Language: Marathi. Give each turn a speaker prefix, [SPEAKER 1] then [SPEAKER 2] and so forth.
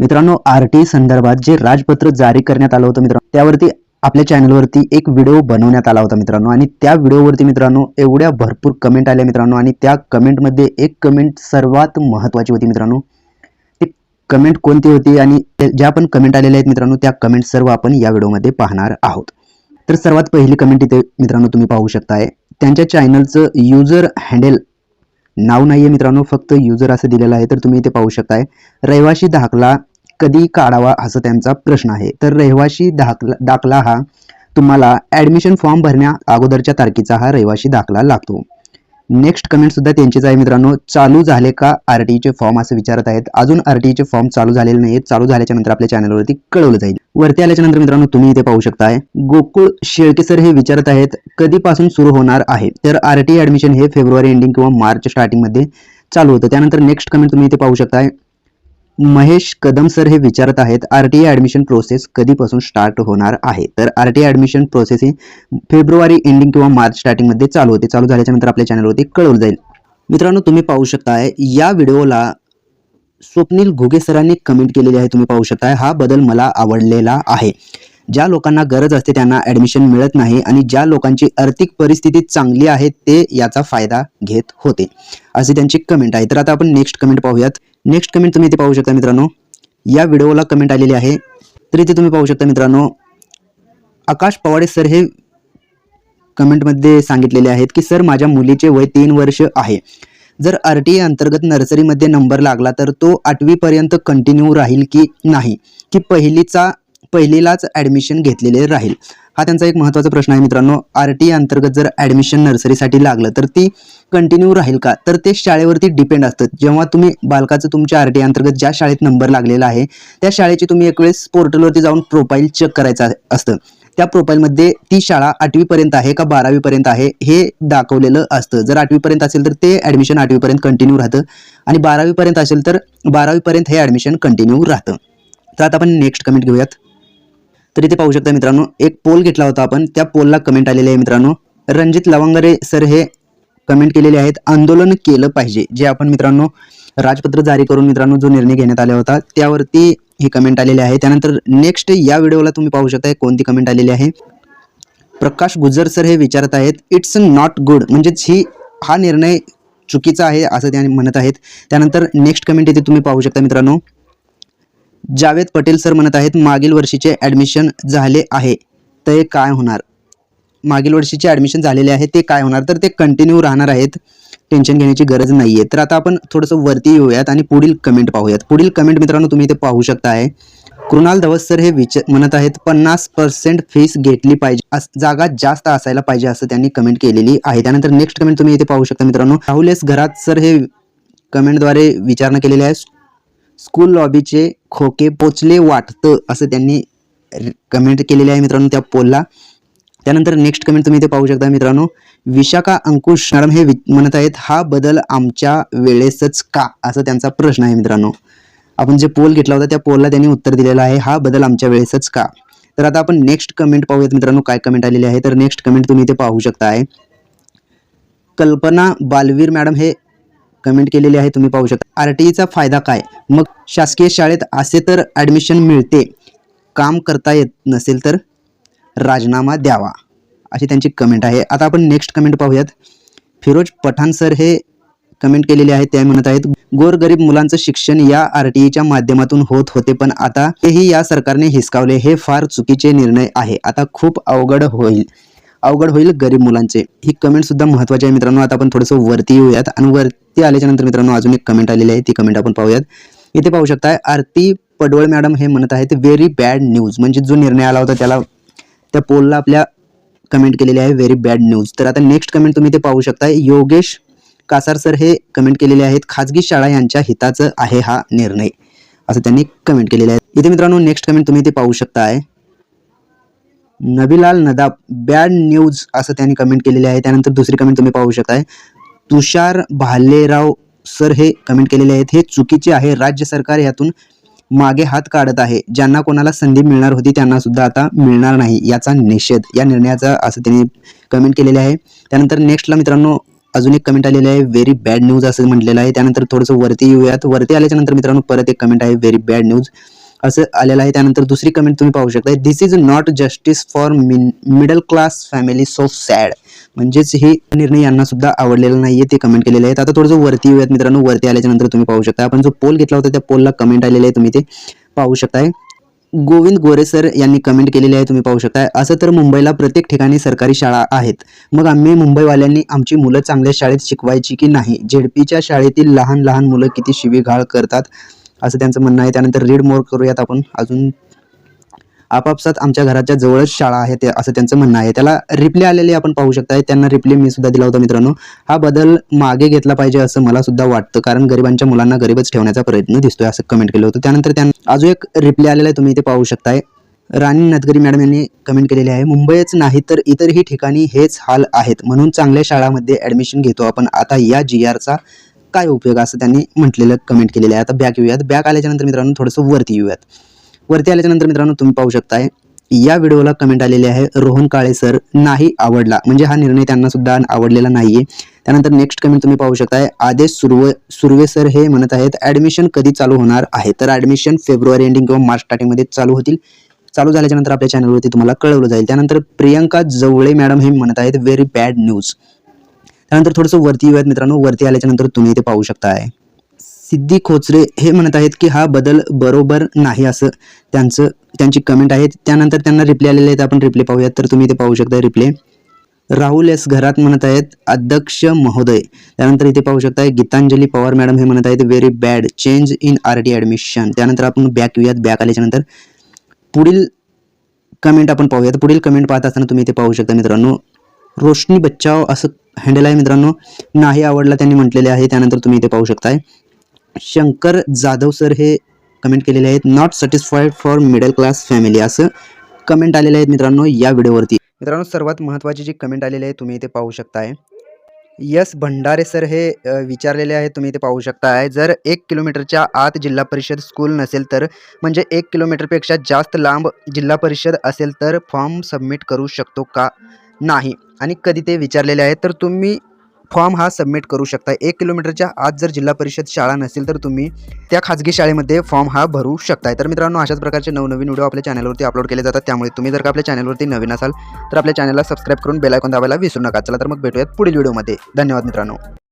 [SPEAKER 1] मित्रांनो आर टी संदर्भात जे राजपत्र जारी करण्यात आलं होतं मित्रांनो त्यावरती आपल्या चॅनलवरती एक व्हिडिओ बनवण्यात आला होता मित्रांनो. आणि त्या व्हिडिओवरती मित्रांनो एवढ्या भरपूर कमेंट आल्या मित्रांनो. आणि त्या कमेंटमध्ये एक कमेंट सर्वात महत्त्वाची होती मित्रांनो. ती कमेंट कोणती होती आणि ज्या पण कमेंट आलेल्या आहेत मित्रांनो त्या कमेंट सर्व आपण या व्हिडिओमध्ये पाहणार आहोत. तर सर्वात पहिली कमेंट इथे मित्रांनो तुम्ही पाहू शकताय. त्यांच्या चॅनलचं युजर हँडल नाव नाही आहे मित्रांनो फक्त युजर असं दिलेलं आहे तर तुम्ही इथे पाहू शकताय. रहिवाशी दाखला कधी काढावा असं त्यांचा प्रश्न आहे. तर रहिवाशी दाखला दाखला हा तुम्हाला ॲडमिशन फॉर्म भरण्या अगोदरच्या तारखेचा हा रहिवाशी दाखला लागतो. नेक्स्ट कमेंट सुद्धा त्यांचीच आहे मित्रांनो. चालू झाले का आर टीचे फॉर्म असं विचारत आहेत. अजून आर टीचे फॉर्म चालू झालेले नाहीत चालू झाल्याच्यानंतर आपल्या चॅनलवरती कळवलं जाईल. वरती आल्याच्यानंतर मित्रांनो तुम्ही इथे पाहू शकताय. गोकुळ शेळके सर हे विचारत आहेत कधीपासून सुरू होणार आहे? तर आर टी ॲडमिशन हे फेब्रुवारी एंडिंग किंवा मार्च स्टार्टिंगमध्ये चालू होतं. त्यानंतर नेक्स्ट कमेंट तुम्ही इथे पाहू शकताय. महेश कदम सर हे विचारत आहेत आर टी ॲडमिशन प्रोसेस कधीपासून स्टार्ट होणार आहे? तर आर टी ॲडमिशन प्रोसेस ही फेब्रुवारी एंडिंग किंवा मार्च स्टार्टिंगमध्ये चालू होते. चालू झाल्याच्यानंतर आपल्या चॅनलवरती कळवलं जाईल. मित्रांनो तुम्ही पाहू शकताय या व्हिडिओला स्वप्नील घुगे सरांनी कमेंट केलेली आहे. तुम्ही पाहू शकताय हा बदल मला आवडलेला आहे. ज्या लोकांना गरज असते त्यांना ॲडमिशन मिळत नाही आणि ज्या लोकांची आर्थिक परिस्थिती चांगली आहे ते याचा फायदा घेत होते. असे त्यांची कमेंट आहे. तर आता आपण नेक्स्ट कमेंट पाहूयात. नेक्स्ट कमेंट तुम्ही इथे पाहू शकता मित्रांनो. या व्हिडिओला कमेंट आलेली आहे. तर इथे तुम्ही पाहू शकता मित्रांनो आकाश पवाडे सर हे कमेंटमध्ये सांगितलेले आहेत की सर माझ्या मुलीचे वय तीन वर्ष आहे. जर आर टी अंतर्गत नर्सरीमध्ये नंबर लागला तर तो आठवीपर्यंत कंटिन्यू राहील की नाही? की पहिलीचा पहिलीलाच ॲडमिशन घेतलेले राहील? हा त्यांचा एक महत्त्वाचा प्रश्न आहे मित्रांनो. आर टी अंतर्गत जर ॲडमिशन नर्सरीसाठी लागलं तर ती कंटिन्यू राहील का? तर ते शाळेवरती डिपेंड असतं. जेव्हा तुम्ही बालकाचं तुमच्या आर टी अंतर्गत ज्या शाळेत नंबर लागलेला आहे त्या शाळेची तुम्ही एक वेळेस पोर्टलवरती जाऊन प्रोफाईल चेक करायचं असतं. त्या प्रोफाईलमध्ये ती शाळा आठवीपर्यंत आहे का बारावीपर्यंत आहे हे दाखवलेलं असतं. जर आठवीपर्यंत असेल तर ते ॲडमिशन आठवीपर्यंत कंटिन्यू राहतं. आणि बारावीपर्यंत असेल तर बारावीपर्यंत हे ॲडमिशन कंटिन्यू राहतं. तर आता आपण नेक्स्ट कमेंट घेऊयात. तर इथे पाहू शकता मित्रांनो एक पोल घेतला होता आपण. त्या पोलला कमेंट आलेले आहे मित्रांनो. रणजित लवंगरे सर हे कमेंट केलेले आहेत आंदोलन केलं पाहिजे. जे आपण मित्रांनो राजपत्र जारी करून मित्रांनो जो निर्णय घेण्यात आला होता त्यावरती ही कमेंट आलेली आहे. त्यानंतर नेक्स्ट या व्हिडिओला तुम्ही पाहू शकता कोणती कमेंट आलेली आहे. प्रकाश गुजर सर हे विचारत आहेत इट्स नॉट गुड म्हणजेच ही हा निर्णय चुकीचा आहे असं त्याने म्हणत आहेत. त्यानंतर नेक्स्ट कमेंट येथे तुम्ही पाहू शकता मित्रांनो. जावेद पटेल सर म्हणत आहेत मागील वर्षीचे ॲडमिशन झाले आहे तर काय होणार? मागील वर्षीचे ॲडमिशन झालेले आहे ते काय होणार? तर ते कंटिन्यू राहणार आहेत. टेन्शन घेण्याची गरज नाही आहे तर आता आपण थोडंसं वरती येऊयात आणि पुढील कमेंट पाहूयात. पुढील कमेंट मित्रांनो तुम्ही इथे पाहू शकता आहे कृणाल धवस सर हे विच म्हणत आहेत पन्नास पर्सेंट फीस घेतली पाहिजे. जागा जास्त असायला पाहिजे असं त्यांनी कमेंट केलेली आहे. त्यानंतर नेक्स्ट कमेंट तुम्ही इथे पाहू शकता मित्रांनो. राहुलेस घरात सर हे कमेंटद्वारे विचारणा केलेली आहे. स्कूल लॉबीचे खोके पोचले वाटतं असं त्यांनी कमेंट केलेले आहे मित्रांनो त्या पोलला त्यानंतर नेक्स्ट कमेंट तुम्ही इथे पाहू शकता मित्रांनो. विशाखा अंकुश मॅडम हे वि- म्हणत आहेत हा बदल आमच्या वेळेसच का? असा त्यांचा प्रश्न आहे मित्रांनो. आपण जे पोल घेतला होता त्या पोलला त्यांनी उत्तर दिलेलं आहे हा बदल आमच्या वेळेसच का? तर आता आपण नेक्स्ट कमेंट पाहूयात मित्रांनो काय कमेंट आलेली आहे. तर नेक्स्ट कमेंट तुम्ही इथे पाहू शकता आहे. कल्पना बालवीर मॅडम हे कमेंट केलेली आहे तुम्ही पाहू शकता. आर टी ईचा फायदा काय? मग शासकीय शाळेत असे तर ॲडमिशन मिळते. काम करता येत नसेल तर? राजीनामा द्यावा अशी त्यांची कमेंट आहे. आता आपण नेक्स्ट कमेंट पाहूयात. फिरोज पठाण सर हे कमेंट केलेले आहेत त्या म्हणत आहेत गोरगरीब मुलांचं शिक्षण या आर टी ईच्या माध्यमातून होत होते पण आता हेही या सरकारने हिसकावले हे फार चुकीचे निर्णय आहे. आता खूप अवघड होईल. अवघड होईल गरीब मुलांचे. ही कमेंट सुद्धा महत्वाची आहे मित्रांनो. आता आपण थोडंसं वरती येऊयात. आणि वरती आल्याच्यानंतर मित्रांनो अजून एक कमेंट आलेली आहे. ती कमेंट आपण पाहूयात. इथे पाहू शकताय आरती पडवळ मॅडम हे म्हणत आहेत व्हेरी बॅड न्यूज म्हणजे जो निर्णय आला होता त्याला त्या पोलला आपल्या कमेंट केलेली आहे व्हेरी बॅड न्यूज तर आता नेक्स्ट कमेंट तुम्ही ते पाहू शकता योगेश कासार सर हे कमेंट केलेले आहेत खाजगी शाळा यांच्या हिताचं आहे हा निर्णय. असं त्यांनी कमेंट केलेले आहे. इथे मित्रांनो नेक्स्ट कमेंट तुम्ही ते पाहू शकताय. नबीलाल नदाब बॅड न्यूज असं त्यांनी कमेंट केलेले आहे. त्यानंतर दुसरी कमेंट तुम्ही पाहू शकताय. तुषार भालेराव सर हे कमेंट केलेले आहेत. हे चुकीचे आहे. राज्य सरकार यातून मागे हात काढत आहे. ज्यांना कोणाला संधी मिळणार होती त्यांना सुद्धा आता मिळणार नाही याचा निषेध. या निर्णयाचा असं त्यांनी कमेंट केलेले आहे. त्यानंतर नेक्स्टला मित्रांनो अजून एक कमेंट आलेली आहे व्हेरी बॅड न्यूज असं म्हटलेलं आहे. त्यानंतर थोडंसं वरती येऊयात. वरती आल्याच्यानंतर मित्रांनो परत एक कमेंट आहे व्हेरी बॅड न्यूज असं आलेलं आहे. त्यानंतर दुसरी कमेंट तुम्ही पाहू शकता this is not justice for middle class family so sad म्हणजेच हे निर्णय यांना सुद्धा आवडलेला नाहीये ते कमेंट केलेले आहेत. आता थोडंसं वरती येऊयात मित्रांनो वरती आल्याच्यानंतर तुम्ही पाहू शकता. आपण जो पोल घेतला होता त्या पोलला कमेंट आलेले आहे तुम्ही ते पाहू शकताय. गोविंद गोरे सर यांनी कमेंट केलेली आहे तुम्ही पाहू शकताय. असं तर मुंबईला प्रत्येक ठिकाणी सरकारी शाळा आहेत. मग आम्ही मुंबईवाल्यांनी आमची मुलं चांगल्या शाळेत शिकवायची की नाही? झेडपीच्या शाळेतील लहान लहान मुलं किती शिवीघाळ करतात? असं त्यांचं म्हणणं आहे. त्यानंतर रीड मोर करूयात आपण. अजून आपापसात आमच्या घराच्या जवळच शाळा आहे ते असं त्यांचं म्हणणं आहे. त्याला रिप्ले आलेले आपण पाहू शकताय. त्यांना रिप्ले मी सुद्धा दिला होता मित्रांनो. हा बदल मागे घेतला पाहिजे असं मला सुद्धा वाटतं. कारण गरिबांच्या मुलांना गरीबच ठेवण्याचा प्रयत्न दिसतोय असं कमेंट केलं होतं. त्यानंतर त्यांना अजून एक रिप्ले आलेला आहे तुम्ही इथे पाहू शकताय. राणी नदगरी मॅडम यांनी कमेंट केलेली आहे मुंबईच नाही तर इतरही ठिकाणी हेच हाल आहेत. म्हणून चांगल्या शाळामध्ये ॲडमिशन घेतो आपण. आता या जी आरचा काय उपयोग? असं त्यांनी म्हटलेलं कमेंट केलेलं आहे. आता बॅक येऊयात. बॅक आल्याच्यानंतर मित्रांनो थोडंसं वरती येऊयात. वरती आल्याच्यानंतर मित्रांनो तुम्ही पाहू शकताय. या व्हिडिओला कमेंट आलेली आहे रोहन काळे सर नाही आवडला. म्हणजे हा निर्णय त्यांना सुद्धा आवडलेला नाहीये. त्यानंतर नेक्स्ट कमेंट तुम्ही पाहू शकताय. आदेश सुर्वे सुर्वे सर हे म्हणत आहेत ॲडमिशन कधी चालू होणार आहे? तर ॲडमिशन फेब्रुवारी एंडिंग किंवा मार्च स्टार्टिंगमध्ये चालू होतील. चालू झाल्याच्यानंतर आपल्या चॅनलवरती तुम्हाला कळवलं जाईल. त्यानंतर प्रियंका जवळे मॅडम हे म्हणत आहेत व्हेरी बॅड न्यूज त्यानंतर थोडंसं वरती येऊयात मित्रांनो. वरती आल्याच्यानंतर तुम्ही इथे पाहू शकताय. सिद्धी खोचरे हे म्हणत आहेत की हा बदल बरोबर नाही असं त्यांचं त्यांची कमेंट आहे त्यानंतर त्यांना रिप्ले आलेले आहेत. आपण रिप्ले पाहूयात. तर तुम्ही इथे पाहू शकता रिप्ले राहुल एस घरात म्हणत आहेत अध्यक्ष महोदय. त्यानंतर इथे पाहू शकताय गीतांजली पवार मॅडम हे म्हणत आहेत very bad change in R D admission त्यानंतर आपण बॅक येऊयात. बॅक आल्याच्यानंतर पुढील कमेंट आपण पाहूयात. पुढील कमेंट पाहत असताना तुम्ही इथे पाहू शकता मित्रांनो रोशनी बच्चाव असं हँडल आहे मित्रांनो. नाही आवडला त्यांनी म्हटलेले आहे. त्यानंतर तुम्ही इथे पाहू शकताय शंकर जाधव सर हे कमेंट केलेले आहेत. Not satisfied for middle class family असं कमेंट आलेले आहेत मित्रांनो या व्हिडिओवरती. मित्रांनो सर्वात महत्त्वाची जी कमेंट आलेली आहे तुम्ही इथे पाहू शकताय. यस भंडारे सर हे विचारलेले आहे तुम्ही इथे पाहू शकताय. जर एक किलोमीटरच्या आत जिल्हा परिषद स्कूल नसेल तर म्हणजे एक किलोमीटरपेक्षा जास्त लांब जिल्हा परिषद असेल तर फॉर्म सबमिट करू शकतो का? नाही. आणि कधी ते विचारलेले आहे तर तुम्ही फॉर्म हा सबमिट करू शकता. एक किलोमीटरच्या आत जर जिल्हा परिषद शाळा नसेल तर तुम्ही त्या खाजगी शाळेमध्ये फॉर्म हा भरू शकताय. तर मित्रांनो अशाच प्रकारचे नवनवीन व्हिडिओ आपल्या चॅनलवरती अपलोड केले जातात. त्यामुळे तुम्ही जर का आपल्या चॅनलवरती नवीन असाल तर आपल्या चॅनलला सबस्क्राईब करून बेलायकॉन दाबायला विसरू नका. चला तर मग भेटूयात पुढील व्हिडिओमध्ये. धन्यवाद मित्रांनो.